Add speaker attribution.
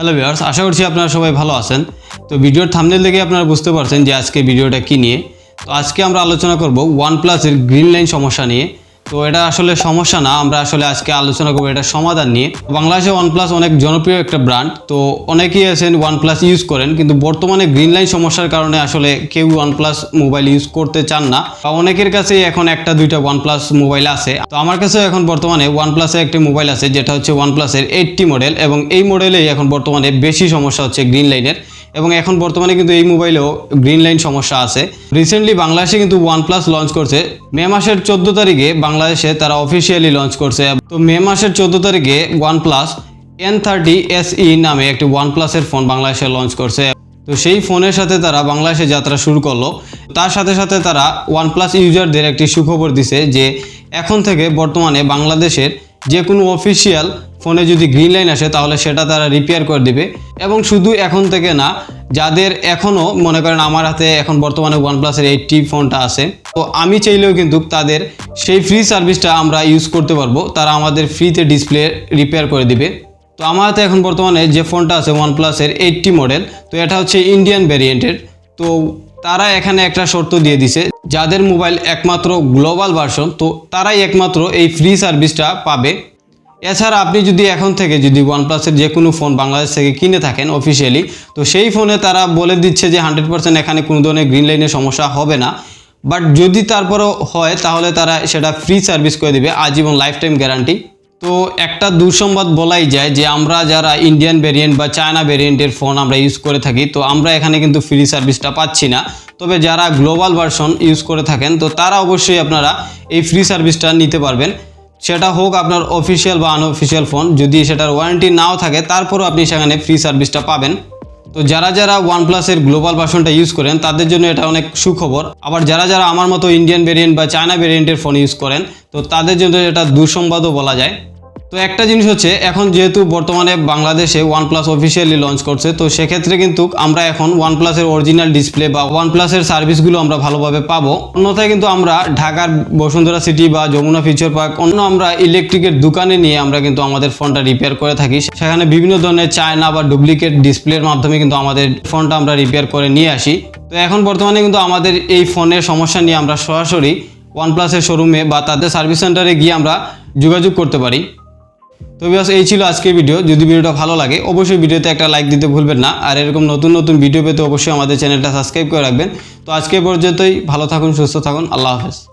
Speaker 1: Hello viewers আশা করছি আপনারা সবাই ভালো আছেন। তো ভিডিওর থামনেল দেখে আপনারা বুঝতে পারছেন যে আজকে ভিডিওটা কী নিয়ে। তো আজকে আমরা আলোচনা করব ওয়ান প্লাসের গ্রিন লাইন সমস্যা নিয়ে। তো এটা আসলে সমস্যা না, আমরা আসলে আজকে আলোচনা করব এটা সমাধান নিয়ে। বাংলাদেশে ওয়ানপ্লাস অনেক জনপ্রিয় একটা ব্র্যান্ড তো অনেকেই আছেন ওয়ানপ্লাস ইউজ করেন, কিন্তু বর্তমানে গ্রিন লাইন সমস্যার কারণে আসলে কেউ ওয়ানপ্লাস মোবাইল ইউজ করতে চান না। বা অনেকের কাছেই এখন একটা দুইটা ওয়ানপ্লাস মোবাইল আছে। তো আমার কাছেও এখন বর্তমানে ওয়ানপ্লাসের একটি মোবাইল আছে, যেটা হচ্ছে ওয়ানপ্লাসের এইটটি মডেল এবং এই মডেলেই এখন বর্তমানে বেশি সমস্যা হচ্ছে গ্রিন লাইনের এবং এখন বর্তমানে কিন্তু এই মোবাইলেও গ্রিন লাইন সমস্যা আছে। রিসেন্টলি বাংলাদেশে কিন্তু ওয়ানপ্লাস লঞ্চ করছে মে মাসের চোদ্দ তারিখে বাংলাদেশে তারা অফিসিয়ালি লঞ্চ করছে। তো মে মাসের চোদ্দ তারিখে OnePlus N thirty S E নামে একটি ওয়ানপ্লাসের ফোন বাংলাদেশে লঞ্চ করছে। তো সেই ফোনের সাথে তারা বাংলাদেশে যাত্রা শুরু করল। তার সাথে সাথে তারা ওয়ানপ্লাস ইউজারদের একটি সুখবর দিছে যে, এখন থেকে বর্তমানে বাংলাদেশের যে কোনো অফিসিয়াল ফোনে যদি গ্রিন লাইন আসে, তাহলে সেটা তারা রিপেয়ার করে দিবে। এবং শুধু এখন থেকে না, যাদের এখনও মনে করেন আমার হাতে এখন বর্তমানে ওয়ানপ্লাসের এইটটি ফোনটা আছে তো আমি চাইলেও কিন্তু তাদের সেই ফ্রি সার্ভিসটা আমরা ইউজ করতে পারব। তারা আমাদের ফ্রিতে ডিসপ্লে রিপেয়ার করে দিবে। তো আমার হাতে এখন বর্তমানে যে ফোনটা আছে ওয়ানপ্লাসের এইটটি মডেল তো এটা হচ্ছে ইন্ডিয়ান ভ্যারিয়েন্টের তো তারা এখানে একটা শর্ত দিয়ে দিছে, যাদের মোবাইল একমাত্র গ্লোবাল ভার্সন তো তারাই একমাত্র এই ফ্রি সার্ভিসটা পাবে। এছাড়া আপনি যদি এখন থেকে যদি ওয়ানপ্লাসের যে কোনো ফোন বাংলাদেশ থেকে কিনে থাকেন অফিসিয়ালি তো সেই ফোনে তারা বলে দিচ্ছে যে হান্ড্রেড পার্সেন্ট এখানে কোনো ধরনের গ্রিন লাইনের সমস্যা হবে না। বাট যদি তারপরও হয়, তাহলে তারা সেটা ফ্রি সার্ভিস করে দিবে, আজীবন লাইফ টাইম গ্যারান্টি তো একটা দুঃসংবাদ বলাই যায় যে, আমরা যারা ইন্ডিয়ান ভেরিয়েন্ট বা চায়না ভেরিয়েন্টের ফোন আমরা ইউজ করে থাকি, তো আমরা এখানে কিন্তু ফ্রি সার্ভিসটা পাচ্ছি না। তবে যারা গ্লোবাল ভার্সন ইউজ করে থাকেন, তো তারা অবশ্যই আপনারা এই ফ্রি সার্ভিসটা নিতে পারবেন। সেটা হোক আপনার অফিসিয়াল বা আনঅফিসিয়াল ফোন যদি সেটার ওয়ারেন্টি নাও থাকে, তারপরও আপনি সেখানে ফ্রি সার্ভিসটা পাবেন। তো যারা যারা ওয়ানপ্লাসের গ্লোবাল ভার্সনটা ইউজ করেন, তাদের জন্য এটা অনেক সুখবর। আবার যারা যারা আমার মতো ইন্ডিয়ান ভেরিয়েন্ট বা চায়না ভেরিয়েন্টের ফোন ইউজ করেন, তো তাদের জন্য এটা দুঃসংবাদও বলা যায়। তো একটা জিনিস হচ্ছে, এখন যেহেতু বর্তমানে বাংলাদেশে ওয়ানপ্লাস অফিসিয়ালি লঞ্চ করছে, তো সেক্ষেত্রে কিন্তু আমরা এখন ওয়ানপ্লাসের অরিজিনাল ডিসপ্লে বা ওয়ানপ্লাসের সার্ভিসগুলো আমরা ভালোভাবে পাবো। অন্যথায় কিন্তু আমরা ঢাকার বসুন্ধরা সিটি বা যমুনা ফিউচার পার্ক অন্য আমরা ইলেকট্রিকের দোকানে নিয়ে আমরা কিন্তু আমাদের ফোনটা রিপেয়ার করে থাকি। সেখানে বিভিন্ন ধরনের চায়না বা ডুপ্লিকেট ডিসপ্লের মাধ্যমে কিন্তু আমাদের ফোনটা আমরা রিপেয়ার করে নিয়ে আসি। তো এখন বর্তমানে কিন্তু আমাদের এই ফোনের সমস্যা নিয়ে আমরা সরাসরি ওয়ানপ্লাসের শোরুমে বা তাদের সার্ভিস সেন্টারে গিয়ে আমরা যোগাযোগ করতে পারি। তো বিকজ এই ছিল আজকের ভিডিও যদি ভিডিওটা ভালো লাগে, অবশ্যই ভিডিওতে একটা লাইক দিতে ভুলবেন না। আর এরকম নতুন নতুন ভিডিও পেতে অবশ্যই আমাদের চ্যানেলটা সাবস্ক্রাইব করে রাখবেন। তো আজকে পর্যন্তই, ভালো থাকুন, সুস্থ থাকুন, আল্লাহ হাফেজ।